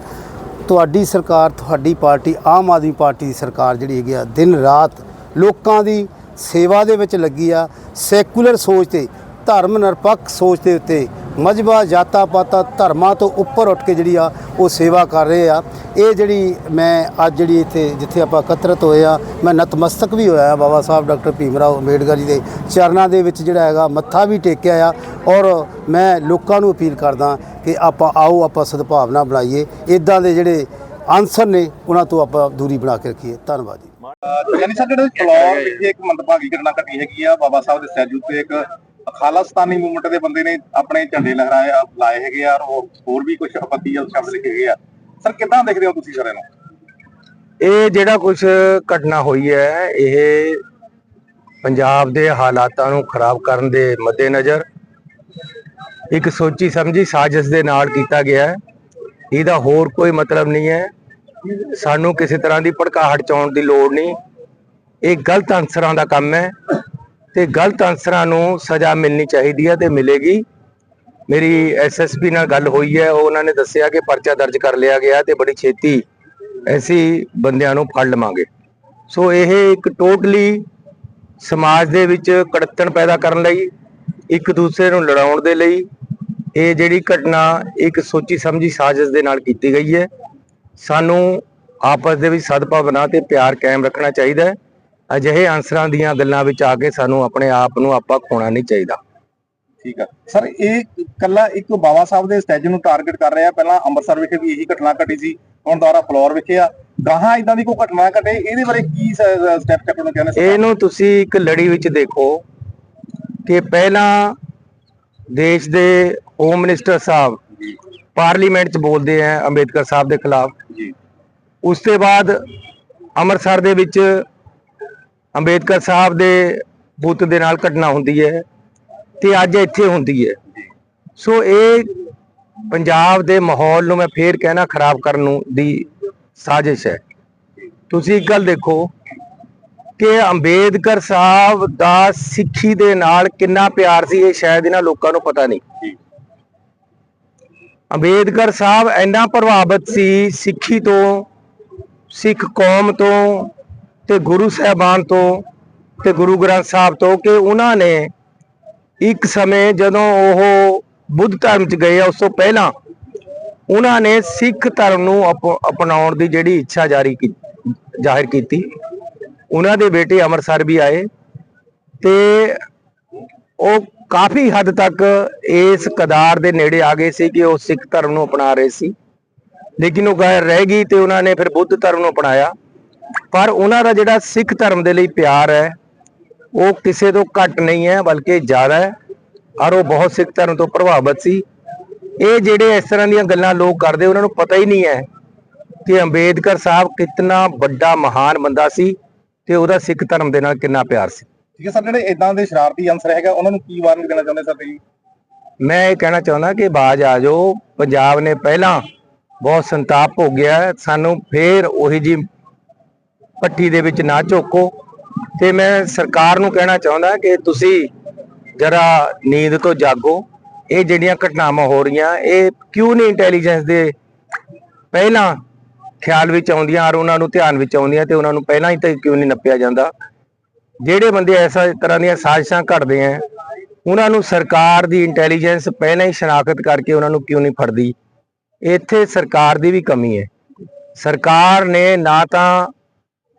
ਤੁਹਾਡੀ ਸਰਕਾਰ, ਤੁਹਾਡੀ ਪਾਰਟੀ, ਆਮ ਆਦਮੀ ਪਾਰਟੀ ਦੀ ਸਰਕਾਰ ਜਿਹੜੀ ਹੈਗੀ ਆ, ਦਿਨ ਰਾਤ ਲੋਕਾਂ ਦੀ ਸੇਵਾ ਦੇ ਵਿੱਚ ਲੱਗੀ ਆ। ਸੈਕੂਲਰ ਸੋਚ ਤੇ, ਧਰਮ ਨਿਰਪੱਖ ਸੋਚ ਦੇ ਉੱਤੇ ਮਜਬਾ, ਜਾਤਾਂ ਪਾਤਾਂ, ਧਰਮਾਂ ਤੋਂ ਉੱਪਰ ਉੱਠ ਕੇ ਜਿਹੜੀ ਆ ਉਹ ਸੇਵਾ ਕਰ ਰਹੇ ਆ। ਇਹ ਜਿਹੜੀ ਮੈਂ ਅੱਜ ਜਿਹੜੀ ਇੱਥੇ ਜਿੱਥੇ ਆਪਾਂ ਇਕੱਤਰਤ ਹੋਏ ਆ, ਮੈਂ ਨਤਮਸਤਕ ਵੀ ਹੋਇਆ ਬਾਬਾ ਸਾਹਿਬ ਡਾਕਟਰ ਭੀਮ ਰਾਓ ਅੰਬੇਡਕਰ ਜੀ ਦੇ ਚਰਨਾਂ ਦੇ ਵਿੱਚ ਜਿਹੜਾ ਹੈਗਾ ਮੱਥਾ ਵੀ ਟੇਕਿਆ ਆ ਔਰ ਮੈਂ ਲੋਕਾਂ ਨੂੰ ਅਪੀਲ ਕਰਦਾ ਕਿ ਆਪਾਂ ਆਓ, ਆਪਾਂ ਸਦਭਾਵਨਾ ਬਣਾਈਏ। ਇਦਾਂ ਦੇ ਜਿਹੜੇ ਆਨਸਰ ਨੇ, ਉਹਨਾਂ ਤੋਂ ਆਪਾਂ ਦੂਰੀ ਬਣਾ ਕੇ ਰੱਖੀਏ। ਧੰਨਵਾਦ ਜੀ। ਯਾਨੀ ਸਾਡੇ ਜਿਹੜੇ ਫਲੋਰ ਵਿਖੇ ਇੱਕ ਮੰਦਭਾਗੀ ਘਟਨਾ ਘਟੀ ਹੈਗੀ ਆ, ਬਾਬਾ ਸਾਹਿਬ ਦੇ ਸਟੈਚੂ ਤੇ ਇੱਕ ਖਾਲਸਤਾਨੀ ਮੂਵਮੈਂਟ ਦੇ ਬੰਦੇ ਨੇ ਆਪਣੇ ਝੰਡੇ ਲਹਿਰਾਏ ਲਾਏ ਹੈਗੇ ਆ, ਔਰ ਹੋਰ ਵੀ ਕੁਝ ਆਪੱਤੀਜਨਕ ਸ਼ਬਦ ਲਿਖੇ ਹੈਗੇ ਆ। ਸਰ ਕਿੱਦਾਂ ਦੇਖਦੇ ਹੋ ਤੁਸੀਂ ਸਰ ਇਹਨੂੰ ਇਹ ਜਿਹੜਾ ਕੁਝ ਘਟਨਾ ਹੋਈ ਹੈ, ਇਹ ਪੰਜਾਬ ਦੇ ਹਾਲਾਤਾਂ ਨੂੰ ਖਰਾਬ ਕਰਨ ਦੇ ਮੱਦੇਨਜ਼ਰ ਇੱਕ ਸੋਚੀ ਸਮਝੀ ਸਾਜ਼ਿਸ਼ ਦੇ ਨਾਲ ਕੀਤਾ ਗਿਆ ਹੈ। ਇਹਦਾ ਹੋਰ ਕੋਈ ਮਤਲਬ ਨਹੀਂ ਹੈ। ਸਾਨੂੰ ਕਿਸੇ ਤਰ੍ਹਾਂ ਦੀ ਭੜਕਾਹਟ ਚਾਉਣ ਦੀ ਲੋੜ ਨਹੀਂ। ਇਹ ਗਲਤ ਅਨਸਰਾਂ ਦਾ ਕੰਮ ਹੈ। ਤੇ ਗਲਤ ਅਨਸਰਾਂ ਨੂੰ ਸਜ਼ਾ ਮਿਲਣੀ ਚਾਹੀਦੀ ਹੈ ਤੇ ਮਿਲੇਗੀ। ਮੇਰੀ ਐਸਐਸਪੀ ਨਾਲ ਗੱਲ ਹੋਈ ਹੈ ਉਹਨਾਂ ਨੇ ਦੱਸਿਆ ਕਿ ਪਰਚਾ ਦਰਜ ਕਰ ਲਿਆ ਗਿਆ ਤੇ ਬੜੀ ਛੇਤੀ ਐਸੀ ਬੰਦਿਆਂ ਨੂੰ ਫੜ ਲਵਾਂਗੇ। ਸੋ ਇਹ ਇੱਕ ਟੋਟਲੀ ਸਮਾਜ ਦੇ ਵਿੱਚ ਕੜੱਤਣ ਪੈਦਾ ਕਰਨ ਲਈ, ਇੱਕ ਦੂਸਰੇ ਨੂੰ ਲੜਾਉਣ ਦੇ ਲਈ, ਇਹ ਜਿਹੜੀ ਘਟਨਾ ਇੱਕ ਸੋਚੀ ਸਮਝੀ ਸਾਜ਼ਿਸ਼ ਦੇ ਨਾਲ ਕੀਤੀ ਗਈ ਹੈ। ਸਾਨੂੰ ਆਪਸ ਦੇ ਵਿੱਚ ਸਦਭਾਵਨਾ ਤੇ ਪਿਆਰ ਕਾਇਮ ਰੱਖਣਾ ਚਾਹੀਦਾ ਹੈ। ਅਜਿਹੇ ਅਨਸਰਾਂ ਦੀਆਂ ਗੱਲਾਂ ਵਿੱਚ ਆ ਕੇ ਸਾਨੂੰ ਆਪਣੇ ਆਪ ਨੂੰ ਆਪਾਂ ਖੋਣਾ ਨਹੀਂ ਚਾਹੀਦਾ। ਠੀਕ ਆ। ਸਰ ਇਹ ਕੱਲਾ ਇੱਕ ਬਾਬਾ ਸਾਹਿਬ ਦੇ ਸਟੈਚੂ ਨੂੰ ਟਾਰਗੇਟ ਕਰ ਰਿਹਾ। ਪਹਿਲਾਂ ਅੰਮ੍ਰਿਤਸਰ ਵਿਖੇ ਵੀ ਇਹੀ ਘਟਨਾ ਘਟੀ ਸੀ। ਹੁਣ ਦੁਬਾਰਾ ਫਲੋਰ ਵਿਖੇ ਆ। ਗਾਹਾਂ ਇਦਾਂ ਦੀ ਕੋਈ ਘਟਨਾ ਘਟੇ? ਇਹਦੇ ਬਾਰੇ ਕੀ ਸਟੈਪ ਚੱਕਣ ਨੂੰ ਕਹਿੰਦੇ? ਇਹਨੂੰ ਤੁਸੀਂ ਇੱਕ ਲੜੀ ਵਿੱਚ ਦੇਖੋ ਕਿ ਪਹਿਲਾਂ ਦੇਸ਼ ਦੇ ਹੋਮ ਮਿਨਿਸਟਰ ਸਾਹਿਬ ਪਾਰਲੀਮੈਂਟ 'ਚ ਬੋਲਦੇ ਆ ਅੰਬੇਦਕਰ ਸਾਹਿਬ ਦੇ ਖਿਲਾਫ। ਜੀ। ਉਸ ਤੋਂ ਬਾਅਦ ਅੰਮ੍ਰਿਤਸਰ ਦੇ ਵਿੱਚ ਅੰਬੇਦਕਰ ਸਾਹਿਬ ਦੇ ਬੁੱਤ ਦੇ ਨਾਲ ਘਟਨਾ ਹੁੰਦੀ ਹੈ ਤੇ ਅੱਜ ਇੱਥੇ ਹੁੰਦੀ ਹੈ। ਸੋ ਇਹ ਪੰਜਾਬ ਦੇ ਮਾਹੌਲ ਨੂੰ ਮੈਂ ਫੇਰ ਕਹਿਣਾ ਖਰਾਬ ਕਰਨ ਨੂੰ ਦੀ ਸਾਜ਼ਿਸ਼ ਹੈ। ਤੁਸੀਂ ਇੱਕ ਗੱਲ ਦੇਖੋ ਕਿ ਅੰਬੇਦਕਰ ਸਾਹਿਬ ਦਾ ਸਿੱਖੀ ਦੇ ਨਾਲ ਕਿੰਨਾ ਪਿਆਰ ਸੀ, ਇਹ ਸ਼ਾਇਦ ਇਹਨਾਂ ਲੋਕਾਂ ਨੂੰ ਪਤਾ ਨਹੀਂ। ਅੰਬੇਦਕਰ ਸਾਹਿਬ ਇੰਨਾ ਪ੍ਰਭਾਵਿਤ ਸੀ ਸਿੱਖੀ ਤੋਂ, ਸਿੱਖ ਕੌਮ ਤੋਂ ਤੇ ਗੁਰੂ ਸਾਹਿਬਾਨ ਤੋਂ ਤੇ ਗੁਰੂ ਗ੍ਰੰਥ ਸਾਹਿਬ ਤੋਂ ਕਿ ਉਹਨਾਂ ਨੇ ਇੱਕ ਸਮੇਂ ਜਦੋਂ ਉਹ ਬੁੱਧ ਧਰਮ ਚ ਗਏ ਉਸ ਤੋਂ ਪਹਿਲਾਂ ਉਹਨਾਂ ਨੇ ਸਿੱਖ ਧਰਮ ਨੂੰ ਅਪ- ਅਪਣਾਉਣ ਦੀ ਜਿਹੜੀ ਇੱਛਾ ਜਾਰੀ ਕੀਤੀ ਜ਼ਾਹਿਰ ਕੀਤੀ। ਉਹਨਾਂ ਦੇ ਬੇਟੇ ਅੰਮ੍ਰਿਤਸਰ ਵੀ ਆਏ ਤੇ ਉਹ ਕਾਫੀ ਹੱਦ ਤੱਕ ਇਸ ਕਦਾਰ ਦੇ ਨੇੜੇ ਆ ਗਏ ਸੀ ਕਿ ਉਹ ਸਿੱਖ ਧਰਮ ਨੂੰ ਅਪਣਾ ਰਹੇ ਸੀ। ਲੇਕਿਨ ਉਹ ਗੈਰ ਰਹਿ ਗਈ ਤੇ ਉਹਨਾਂ ਨੇ ਫਿਰ ਬੁੱਧ ਧਰਮ ਨੂੰ ਅਪਣਾਇਆ। ਪਰ ਉਹਨਾਂ ਦਾ ਜਿਹੜਾ ਸਿੱਖ ਧਰਮ ਦੇ ਲਈ ਪਿਆਰ ਹੈ ਉਹ ਕਿਸੇ ਤੋਂ ਘੱਟ ਨਹੀਂ ਹੈ ਬਲਕਿ ਜ਼ਿਆਦਾ ਹੈ। ਔਰ ਉਹ ਬਹੁਤ ਸਿੱਖ ਧਰਮ ਤੋਂ ਪ੍ਰਭਾਵਿਤ ਸੀ। ਇਹ ਜਿਹੜੇ ਇਸ ਤਰ੍ਹਾਂ ਦੀਆਂ ਗੱਲਾਂ ਲੋਕ ਕਰਦੇ ਉਹਨਾਂ ਨੂੰ ਪਤਾ ਹੀ ਨਹੀਂ ਹੈ ਕਿ ਅੰਬੇਦਕਰ ਸਾਹਿਬ ਕਿੰਨਾ ਵੱਡਾ ਮਹਾਨ ਬੰਦਾ ਸੀ ਤੇ ਉਹਦਾ ਸਿੱਖ ਧਰਮ ਦੇ ਨਾਲ ਕਿੰਨਾ ਪਿਆਰ ਸੀ। ਠੀਕ ਹੈ ਸਰ ਜਿਹੜੇ ਇਦਾਂ ਦੇ ਸ਼ਰਾਰਤੀ ਅੰਸਰ ਹੈਗਾ ਉਹਨਾਂ ਨੂੰ ਕੀ ਵਾਰਨ ਦੇਣਾ ਚਾਹੁੰਦੇ ਸਰ ਤੁਸੀਂ? ਮੈਂ ਇਹ ਕਹਿਣਾ ਚਾਹੁੰਦਾ ਕਿ ਬਾਜ ਆ ਜਾਓ। ਪੰਜਾਬ ਨੇ ਪਹਿਲਾਂ ਬਹੁਤ ਸੰਤਾਪ ਹੈ, ਸਾਨੂੰ ਫੇਰ ਉਹੀ ਜੀ ਪੱਟੀ ਦੇ ਵਿੱਚ ਨਾ ਝੋਕੋ ਤੇ ਮੈਂ ਸਰਕਾਰ ਨੂੰ ਕਹਿਣਾ ਚਾਹੁੰਦਾ ਕਿ ਤੁਸੀਂ ਜਰਾ ਨੀਂਦ ਤੋਂ ਜਾਗੋ। ਇਹ ਜਿਹੜੀਆਂ ਘਟਨਾਵਾਂ ਹੋ ਰਹੀਆਂ, ਇਹ ਕਿਉਂ ਨਹੀਂ ਇੰਟੈਲੀਜੈਂਸ ਦੇ ਪਹਿਲਾਂ ਖਿਆਲ ਵਿੱਚ ਆਉਂਦੀਆਂ ਔਰ ਉਹਨਾਂ ਨੂੰ ਧਿਆਨ ਵਿੱਚ ਆਉਂਦੀਆਂ ਤੇ ਉਹਨਾਂ ਨੂੰ ਪਹਿਲਾਂ ਹੀ ਤਾਂ ਕਿਉਂ ਨਹੀਂ ਨੱਪਿਆ ਜਾਂਦਾ? ਜਿਹੜੇ ਬੰਦੇ ਐਸਾ ਤਰ੍ਹਾਂ ਦੀਆਂ ਸਾਜ਼ਿਸ਼ਾਂ ਘੜਦੇ ਆ ਉਹਨਾਂ ਨੂੰ ਸਰਕਾਰ ਦੀ ਇੰਟੈਲੀਜੈਂਸ ਪਹਿਲਾਂ ਹੀ ਸ਼ਨਾਖਤ ਕਰਕੇ ਉਹਨਾਂ ਨੂੰ ਕਿਉਂ ਨਹੀਂ ਫੜਦੀ? ਇੱਥੇ ਸਰਕਾਰ ਦੀ ਵੀ ਕਮੀ ਹੈ ਸਰਕਾਰ ਨੇ ਨਾ ਤਾਂ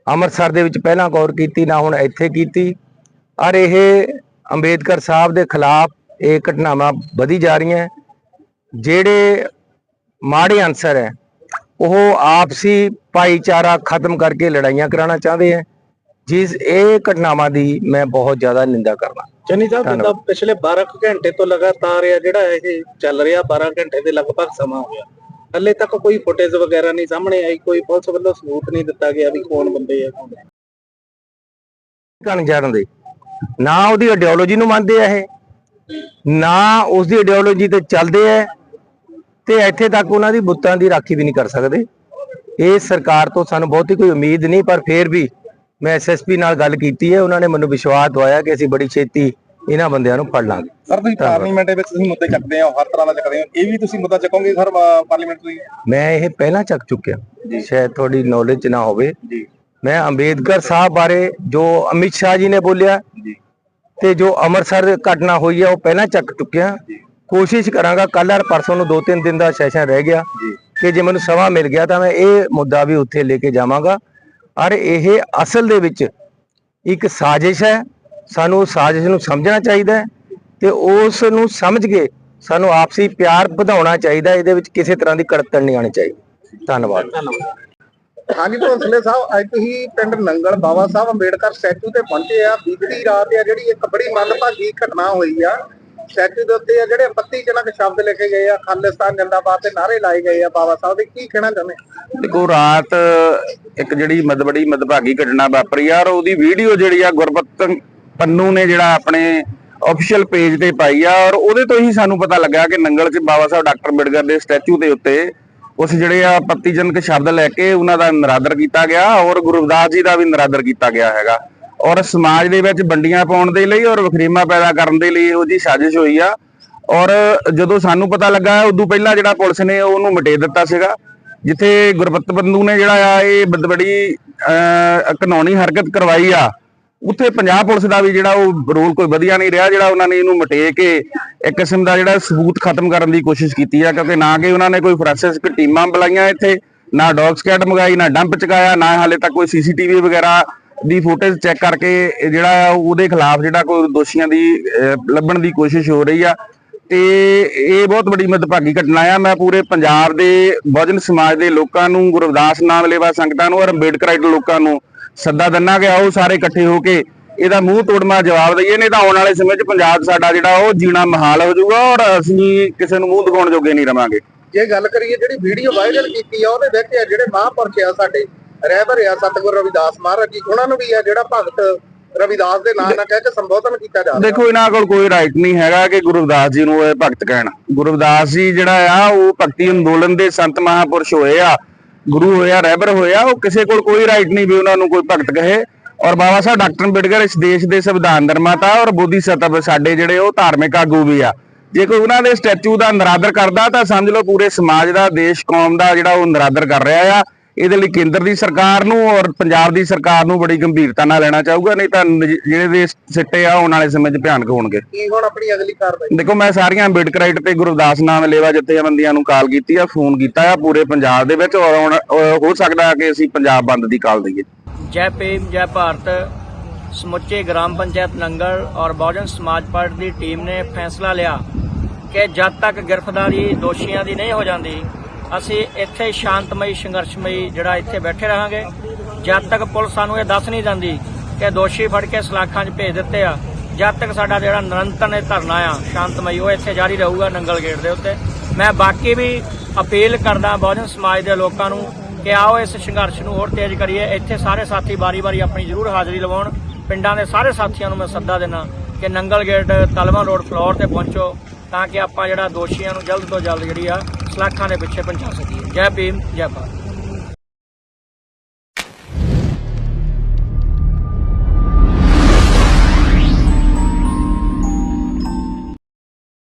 ਅੰਮ੍ਰਿਤਸਰ ਦੇ ਵਿੱਚ ਪਹਿਲਾਂ ਗੌਰ ਕੀਤੀ ਨਾ ਹੁਣ ਇੱਥੇ ਕੀਤੀ ਔਰ ਇਹ ਅੰਬੇਦਕਰ ਸਾਹਿਬ ਦੇ ਖਿਲਾਫ ਇਹ ਘਟਨਾਵਾਂ ਵਧੀ ਜਾ ਰਹੀਆਂ। ਜਿਹੜੇ ਮਾੜੇ ਅਨਸਰ ਹੈ ਉਹ ਆਪਸੀ ਭਾਈਚਾਰਾ ਖਤਮ ਕਰਕੇ ਲੜਾਈਆਂ ਕਰਾਉਣਾ ਚਾਹੁੰਦੇ ਹੈ ਜਿਸ ਇਹ ਘਟਨਾਵਾਂ ਦੀ ਮੈਂ ਬਹੁਤ ਜ਼ਿਆਦਾ ਨਿੰਦਾ ਕਰਦਾ ਚੰਨੀ ਸਾਹਿਬ। ਜਿੱਦਾਂ ਪਿਛਲੇ 12 ਕੁ ਘੰਟੇ ਤੋਂ ਲਗਾਤਾਰ ਇਹ ਜਿਹੜਾ ਇਹ ਚੱਲ ਰਿਹਾ 12 ਘੰਟੇ ਦੇ ਲਗਭਗ ਸਮਾਂ ਹੋ ਗਿਆ ਹੱਲੇ ਤੱਕ ਕੋਈ ਫੁਟੇਜ ਵਗੈਰਾ ਨਹੀਂ ਸਾਹਮਣੇ ਆਈ, ਕੋਈ ਪੁਲਿਸ ਵੱਲੋਂ ਸਬੂਤ ਨਹੀਂ ਦਿੱਤਾ ਗਿਆ ਵੀ ਕੌਣ ਬੰਦੇ ਆ, ਕੌਣ ਨਹੀਂ। ਕਣ ਜਾਣ ਦੇ ਨਾ ਉਹਦੀ ਆਈਡੀਓਲੋਜੀ ਨੂੰ ਮੰਨਦੇ ਆ ਇਹ, ਨਾ ਉਸ ਦੀ ਆਈਡੀਓਲੋਜੀ ਤੇ ਚੱਲਦੇ ਆ, ਤੇ ਇੱਥੇ ਤੱਕ ਉਹਨਾਂ ਦੀ ਬੁੱਤਾਂ ਦੀ ਰਾਖੀ ਵੀ ਨਹੀਂ ਕਰ ਸਕਦੇ ਇਹ ਸਰਕਾਰ ਤੋਂ ਸਾਨੂੰ ਬਹੁਤੀ ਕੋਈ ਉਮੀਦ ਨਹੀਂ, ਪਰ ਫੇਰ ਵੀ ਮੈਂ ਐਸਐਸਪੀ ਨਾਲ ਗੱਲ ਕੀਤੀ ਹੈ, ਉਹਨਾਂ ਨੇ ਮੈਨੂੰ ਵਿਸ਼ਵਾਸ ਦਵਾਇਆ ਕਿ ਅਸੀਂ ਬੜੀ ਛੇਤੀ ਇਹਨਾਂ ਬੰਦਿਆਂ ਨੂੰ ਫੜ ਲਾਂਗੇ। ਸਰ ਤੁਸੀਂ। ਪਾਰਲੀਮੈਂਟ ਦੇ ਵਿੱਚ ਤੁਸੀਂ ਮੁੱਦੇ ਚੱਕਦੇ ਹੋ ਹਰ ਤਰ੍ਹਾਂ ਦਾ ਚੱਕਦੇ ਹੋ। ਇਹ ਵੀ ਤੁਸੀਂ ਮੁੱਦਾ ਚੱਕੋਗੇ ਸਰ ਪਾਰਲੀਮੈਂਟ ਤੁਸੀਂ? ਮੈਂ ਇਹ ਪਹਿਲਾਂ ਚੱਕ ਚੁੱਕਿਆ। ਸ਼ਾਇਦ ਤੁਹਾਡੀ ਨੌਲੇਜ 'ਚ ਨਾ ਹੋਵੇ। ਜੀ। ਮੈਂ ਅੰਬੇਦਕਰ ਸਾਹਿਬ ਬਾਰੇ ਜੋ ਅਮਿਤ ਸ਼ਾਹ ਜੀ ਨੇ ਬੋਲਿਆ ਜੀ। ਤੇ ਜੋ ਅੰਮ੍ਰਿਤਸਰ ਘਟਨਾ ਹੋਈ ਹੈ ਉਹ ਪਹਿਲਾਂ ਚੱਕ ਚੁੱਕਿਆ। ਕੋਸ਼ਿਸ਼ ਕਰਾਂਗਾ ਕੱਲ ਔਰ ਪਰਸੋਂ ਨੂੰ ਦੋ ਤਿੰਨ ਦਿਨ ਦਾ ਸੈਸ਼ਨ ਰਹਿ ਗਿਆ ਜੀ। ਕਿ ਜੇ ਮੈਨੂੰ ਸਮਾਂ ਮਿਲ ਗਿਆ ਤਾਂ ਮੈਂ ਇਹ ਮੁੱਦਾ ਵੀ ਉੱਥੇ ਲੈ ਕੇ ਜਾਵਾਂਗਾ। ਔਰ ਇਹ ਅਸਲ ਦੇ ਵਿੱਚ ਇੱਕ ਸਾਜ਼ਿਸ਼ ਹੈ। ਸਾਨੂੰ ਉਸ ਸਾਜ਼ਿਸ਼ ਨੂੰ ਸਮਝਣਾ ਚਾਹੀਦਾ ਹੈ ਤੇ ਉਸ ਨੂੰ ਸਮਝ ਕੇ ਸਾਨੂੰ ਆਪਸੀ ਪਿਆਰ ਵਧਾਉਣਾ ਚਾਹੀਦਾ। ਇਹਦੇ ਵਿੱਚ ਕਿਸੇ ਤਰ੍ਹਾਂ ਦੀ ਕੜਤਣ ਨਹੀਂ ਆਣੀ ਚਾਹੀਦੀ। ਧੰਨਵਾਦ। ਹਾਂਜੀ ਭੋਸਲੇ ਸਾਹਿਬ ਅੱਜ ਤੁਸੀਂ ਪਿੰਡ ਨੰਗਲ ਬਾਬਾ ਸਾਹਿਬ ਅੰਬੇਡਕਰ ਸਟੈਚੂ ਤੇ ਪਹੁੰਚੇ ਆ। ਬੀਤੀ ਰਾਤ ਆ ਜਿਹੜੀ ਇੱਕ ਬੜੀ ਮੰਦਭਾਗੀ ਘਟਨਾ ਹੋਈ ਆ। ਸਟੈਚੂ ਦੇ ਉੱਤੇ ਆ ਜਿਹੜੇ ਆਪੱਤੀਜਨਕ ਸ਼ਬਦ ਲਿਖੇ ਗਏ ਆ। ਖਾਲਿਸਤਾਨ ਜਿੰਦਾਬਾਦ ਤੇ ਨਾਰੇ ਲਾਏ ਗਏ ਆ ਬਾਬਾ ਸਾਹਿਬ ਦੇ। ਕੀ ਕਹਿਣਾ ਚਾਹੁੰਦੇ? ਦੇਖੋ ਰਾਤ ਇੱਕ ਜਿਹੜੀ ਮਦਬੜੀ ਮਦਭਾਗੀ ਘਟਨਾ ਵਾਪਰੀ ਆ ਔਰ ਉਹਦੀ ਵੀਡੀਓ ਜਿਹੜੀ ਆ ਗੁਰਬਤ ਪੰਨੂ ਨੇ ਜਿਹੜਾ ਆਪਣੇ ਅਫੀਸ਼ੀਅਲ ਪੇਜ ਤੇ ਪਾਈ ਆ ਔਰ ਉਹਦੇ ਤੋਂ ਹੀ ਸਾਨੂੰ ਪਤਾ ਲੱਗਾ ਕਿ ਨੰਗਲ 'ਚ ਬਾਬਾ ਸਾਹਿਬ ਡਾਕਟਰ ਅੰਬੇਡਕਰ ਦੇ ਸਟੈਚੂ ਦੇ ਉੱਤੇ ਉਸ ਜਿਹੜੇ ਆ ਪੱਤੀਜਨਕ ਸ਼ਬਦ ਲੈ ਕੇ ਉਹਨਾਂ ਦਾ ਨਿਰਾਦਰ ਕੀਤਾ ਗਿਆ ਔਰ ਗੁਰੂ ਰਵਿਦਾਸ ਜੀ ਦਾ ਵੀ ਨਿਰਾਦਰ ਕੀਤਾ ਗਿਆ ਹੈਗਾ। ਔਰ ਸਮਾਜ ਦੇ ਵਿੱਚ ਵੰਡੀਆਂ ਪਾਉਣ ਦੇ ਲਈ ਔਰ ਵਖਰੇਮਾ ਪੈਦਾ ਕਰਨ ਦੇ ਲਈ ਇਹੋ ਜੀ ਸਾਜ਼ਿਸ਼ ਹੋਈ ਆ। ਔਰ ਜਦੋਂ ਸਾਨੂੰ ਪਤਾ ਲੱਗਾ ਉਦੋਂ ਪਹਿਲਾਂ ਜਿਹੜਾ ਪੁਲਿਸ ਨੇ ਉਹਨੂੰ ਮਟੇ ਦਿੱਤਾ ਸੀਗਾ ਜਿੱਥੇ ਗੁਰਬਤ ਬੰਦੂ ਨੇ ਜਿਹੜਾ ਆ ਇਹ ਬਦ- ਬੜੀ ਅਹ, ਕਾਨੂੰਨੀ ਹਰਕਤ ਕਰਵਾਈ ਆ। ਉੱਥੇ ਪੰਜਾਬ ਪੁਲਿਸ ਦਾ ਵੀ ਜਿਹੜਾ ਉਹ ਰੋਲ ਕੋਈ ਵਧੀਆ ਨਹੀਂ ਰਿਹਾ, ਜਿਹੜਾ ਉਹਨਾਂ ਨੇ ਇਹਨੂੰ ਮਟੇ ਕੇ ਇੱਕ ਕਿਸਮ ਦਾ ਜਿਹੜਾ ਸਬੂਤ ਖਤਮ ਕਰਨ ਦੀ ਕੋਸ਼ਿਸ਼ ਕੀਤੀ ਆ, ਕਿਉਂਕਿ ਨਾ ਕਿ ਉਹਨਾਂ ਨੇ ਕੋਈ ਫੋਰੈਂਸਿਕ ਟੀਮਾਂ ਬੁਲਾਈਆਂ ਇੱਥੇ, ਨਾ ਡੌਗ ਸਕੈਡ ਮੰਗਾਈ, ਨਾ ਡੰਪ ਚਕਾਇਆ, ਨਾ ਹਾਲੇ ਤੱਕ ਕੋਈ ਸੀਸੀਟੀਵੀ ਵਗੈਰਾ ਦੀ ਫੁਟੇਜ ਚੈੱਕ ਕਰਕੇ ਜਿਹੜਾ ਉਹਦੇ ਖਿਲਾਫ ਜਿਹੜਾ ਕੋਈ ਦੋਸ਼ੀਆਂ ਦੀ ਲੱਭਣ ਦੀ ਕੋਸ਼ਿਸ਼ ਹੋ ਰਹੀ ਆ। ਤੇ ਇਹ ਬਹੁਤ ਵੱਡੀ ਮਦਭਾਗੀ ਘਟਨਾ ਆ। ਮੈਂ ਪੂਰੇ ਪੰਜਾਬ ਦੇ ਬਹੁਜਨ ਸਮਾਜ ਦੇ ਲੋਕਾਂ ਨੂੰ ਗੁਰਦਾਸ ਨਾਮ ਲੈਵਾ ਸੰਗਤਾਂ ਨੂੰ ਔਰ ਅੰਬੇਡਕਰਾਈਟ ਲੋਕਾਂ ਨੂੰ ਸੱਦਾ ਦਿੰਨਾ ਗਿਆ ਉਹ ਸਾਰੇ ਇਕੱਠੇ ਹੋ ਕੇ ਇਹਦਾ ਮੂੰਹ ਤੋੜਮਾ ਜਵਾਬ ਦਈਏ, ਨਹੀਂ ਤਾਂ ਆਉਣ ਵਾਲੇ ਸਮੇਂ 'ਚ ਪੰਜਾਬ ਸਾਡਾ ਜਿਹੜਾ ਉਹ ਜੀਣਾ ਮਹਾਲ ਹੋ ਜਾਊਗਾ ਔਰ ਅਸੀਂ ਕਿਸੇ ਨੂੰ ਮੂੰਹ ਦਿਖਾਉਣ ਜੋਗੇ ਨਹੀਂ ਰਵਾਂਗੇ। ਜੇ ਗੱਲ ਕਰੀਏ ਜਿਹੜੀ ਵੀਡੀਓ ਵਾਇਰਲ ਕੀਤੀ ਆ, ਉਹਦੇ ਵਿੱਚ ਜਿਹੜੇ ਮਹਾਂਪੁਰਖ ਆ ਸਾਡੇ ਰਹਿਬਰ ਆ ਸਤਿਗੁਰੂ ਰਵਿਦਾਸ ਮਹਾਰਾਜ ਜੀ, ਉਹਨਾਂ ਨੂੰ ਵੀ ਆ ਜਿਹੜਾ ਭਗਤ ਰਵਿਦਾਸ ਦੇ ਨਾਂ ਨਾਲ ਕਹਿ ਕੇ ਸੰਬੋਧਨ ਕੀਤਾ ਜਾ ਰਿਹਾ। ਦੇਖੋ ਇਹਨਾਂ ਕੋਲ ਕੋਈ ਰਾਈਟ ਨਹੀਂ ਹੈਗਾ ਕਿ ਗੁਰੂ ਰਵਿਦਾਸ ਜੀ ਨੂੰ ਇਹ ਭਗਤ ਕਹਿਣ। ਗੁਰੂ ਰਵਿਦਾਸ ਜੀ ਜਿਹੜਾ ਆ ਉਹ ਭਗਤੀ ਅੰਦੋਲਨ ਦੇ ਸੰਤ ਮਹਾਪੁਰਸ਼ ਹੋਏ ਆ ਗੁਰੂ ਹੋਇਆ ਰਹਿਬਰ ਹੋਇਆ ਉਹ ਕਿਸੇ ਕੋਲ ਕੋਈ ਰਾਈਟ ਨਹੀਂ ਵੀ ਉਹਨਾਂ ਨੂੰ ਕੋਈ ਭਗਤ ਕਹੇ। ਔਰ ਬਾਬਾ ਸਾਹਿਬ ਡਾਕਟਰ ਅੰਬੇਡਕਰ ਇਸ ਦੇਸ਼ ਦੇ ਸੰਵਿਧਾਨ ਨਿਰਮਾਤਾ ਔਰ ਬੋਧੀ ਸਤਵ ਸਾਡੇ ਜਿਹੜੇ ਉਹ ਧਾਰਮਿਕ ਆਗੂ ਵੀ ਆ। ਜੇ ਕੋਈ ਉਹਨਾਂ ਦੇ ਸਟੈਚੂ ਦਾ ਨਿਰਾਦਰ ਕਰਦਾ ਤਾਂ ਸਮਝ ਲਓ ਪੂਰੇ ਸਮਾਜ ਦਾ ਦੇਸ਼ ਕੌਮ ਦਾ ਜਿਹੜਾ ਉਹ ਨਿਰਾਦਰ ਕਰ ਰਿਹਾ ਆ। ਇਹਦੇ ਲਈ ਕੇਂਦਰ ਦੀ ਸਰਕਾਰ ਨੂੰ ਔਰ ਪੰਜਾਬ ਦੀ ਸਰਕਾਰ ਨੂੰ ਬੜੀ ਗੰਭੀਰਤਾ ਨਾਲ ਲੈਣਾ ਚਾਹੂਗਾ ਨਹੀਂ ਤਾਂ ਜਿਹੜੇ ਦੇ ਸਿੱਟੇ ਆ ਆਉਣ ਵਾਲੇ ਸਮੇਂ 'ਚ ਭਿਆਨਕ ਹੋਣਗੇ। ਕੀ ਹੁਣ ਆਪਣੀ ਅਗਲੀ ਕਾਰਵਾਈ? ਦੇਖੋ ਮੈਂ ਸਾਰੀਆਂ ਅੰਬੇਡਕਰਾਈਟ ਤੇ ਗੁਰਦਾਸ ਨਾਮ ਲੇਵਾ ਜਥੇਬੰਦੀਆਂ ਨੂੰ ਕਾਲ ਕੀਤੀ ਆ ਫੋਨ ਕੀਤਾ ਆ ਪੂਰੇ ਪੰਜਾਬ ਦੇ ਵਿੱਚ ਔਰ ਹੁਣ ਹੋ ਸਕਦਾ ਕਿ ਅਸੀਂ ਪੰਜਾਬ ਬੰਦ ਦੀ ਕਾਲ ਦਈਏ। ਜੈ ਭੀਮ ਜੈ ਭਾਰਤ ਸਮੁੱਚੇ ਗ੍ਰਾਮ ਪੰਚਾਇਤ ਨੰਗਲ ਔਰ ਬਹੁਜਨ ਸਮਾਜ ਪਾਰਟੀ ਦੀ ਟੀਮ ਨੇ ਫੈਸਲਾ ਲਿਆ ਕਿ ਜਦ ਤੱਕ ਗ੍ਰਿਫਤਾਰੀ ਦੋਸ਼ੀਆਂ ਦੀ ਨਹੀਂ ਹੋ ਜਾਂਦੀ ਅਸੀਂ ਇੱਥੇ ਸ਼ਾਂਤਮਈ, ਸੰਘਰਸ਼ਮਈ ਜਿਹੜਾ ਇੱਥੇ ਬੈਠੇ ਰਹਾਂਗੇ। ਜਦ ਤੱਕ ਪੁਲਿਸ ਸਾਨੂੰ ਇਹ ਦੱਸ ਨਹੀਂ ਜਾਂਦੀ ਕਿ ਦੋਸ਼ੀ ਫੜ ਕੇ ਸਲਾਖਾਂ 'ਚ ਭੇਜ ਦਿੱਤੇ ਆ, ਜਦ ਤੱਕ ਸਾਡਾ ਜਿਹੜਾ ਨਿਰੰਤਰ ਇਹ ਧਰਨਾ ਆ, ਸ਼ਾਂਤਮਈ, ਉਹ ਇੱਥੇ ਜਾਰੀ ਰਹੂਗਾ ਨੰਗਲ ਗੇਟ ਦੇ ਉੱਤੇ। ਮੈਂ ਬਾਕੀ ਵੀ ਅਪੀਲ ਕਰਦਾ ਬਹੁਜਨ ਸਮਾਜ ਦੇ ਲੋਕਾਂ ਨੂੰ ਕਿ ਆਓ ਇਸ ਸੰਘਰਸ਼ ਨੂੰ ਹੋਰ ਤੇਜ਼ ਕਰੀਏ। ਇੱਥੇ ਸਾਰੇ ਸਾਥੀ ਵਾਰੀ-ਵਾਰੀ ਆਪਣੀ ਜ਼ਰੂਰ ਹਾਜ਼ਰੀ ਲਵਾਉਣ। ਪਿੰਡਾਂ ਦੇ ਸਾਰੇ ਸਾਥੀਆਂ ਨੂੰ ਮੈਂ ਸੱਦਾ ਦੇਣਾ ਕਿ ਨੰਗਲ ਗੇਟ ਤਲਵਾਂ ਰੋਡ ਫਲੋਰ ਤੇ ਪਹੁੰਚੋ, ਤਾਂ ਕਿ ਆਪਾਂ ਜਿਹੜਾ ਦੋਸ਼ੀਆਂ ਨੂੰ ਜਲਦ ਤੋਂ ਜਲਦ ਜਿਹੜੀ ਆ ਸਲਾਖਾਂ ਦੇ ਪਿੱਛੇ ਪਹੁੰਚਾ ਸਕੀਏ ਜੈ ਭੀਮ ਜੈ ਭਾਰਤ।